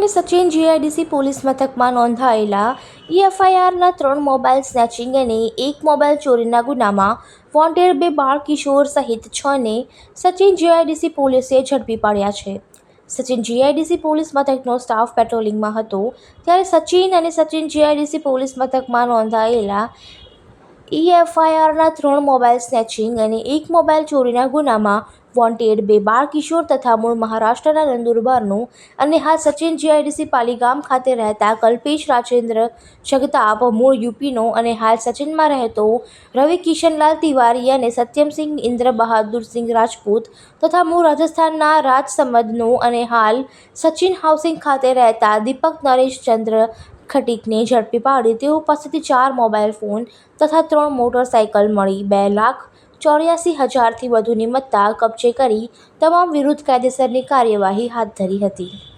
અને Sachin GIDC police મથકમાં નોંધાયેલા ઈએફઆઈઆરના ત્રણ મોબાઈલ સ્નેચિંગ અને એક મોબાઈલ ચોરીના ગુનામાં વોન્ટેડ બે બાળ કિશોર સહિત છને સચિન જીઆઈડીસી પોલીસે ઝડપી પાડ્યા છે. સચિન જીઆઈડીસી પોલીસ મથકનો સ્ટાફ પેટ્રોલિંગમાં હતો, ત્યારે સચિન અને સચિન જીઆઈડીસી પોલીસ મથકમાં નોંધાયેલા ઈએફઆઈઆરના ત્રણ મોબાઈલ સ્નેચિંગ અને એક મોબાઈલ ચોરીના ગુનામાં વોન્ટેડ બે બાળ કિશોર તથા મૂળ મહારાષ્ટ્રના નંદુરબારનું અને હાલ સચિન જીઆઈડીસી પાલીગામ ખાતે રહેતા કલ્પેશ રાજેન્દ્ર જગતાપ મૂળ યુપીનો અને હાલ સચિનમાં રહેતો રવિ કિશનલાલ તિવારી અને સત્યમસિંહ ઇન્દ્ર બહાદુરસિંહ રાજપૂત તથા મૂળ રાજસ્થાનના રાજસમદનો અને હાલ સચિન હાઉસિંગ ખાતે રહેતા દીપક નરેશચંદ્ર ખટીકને ઝડપી પાડી. તેઓ પાસેથી ચાર મોબાઈલ ફોન તથા ત્રણ મોટરસાઇકલ મળી. બે લાખ ચોર્યાસી હજારથી વધુની મત્તા કબજે કરી તમામ વિરુદ્ધ કાયદેસરની કાર્યવાહી હાથ ધરી હતી.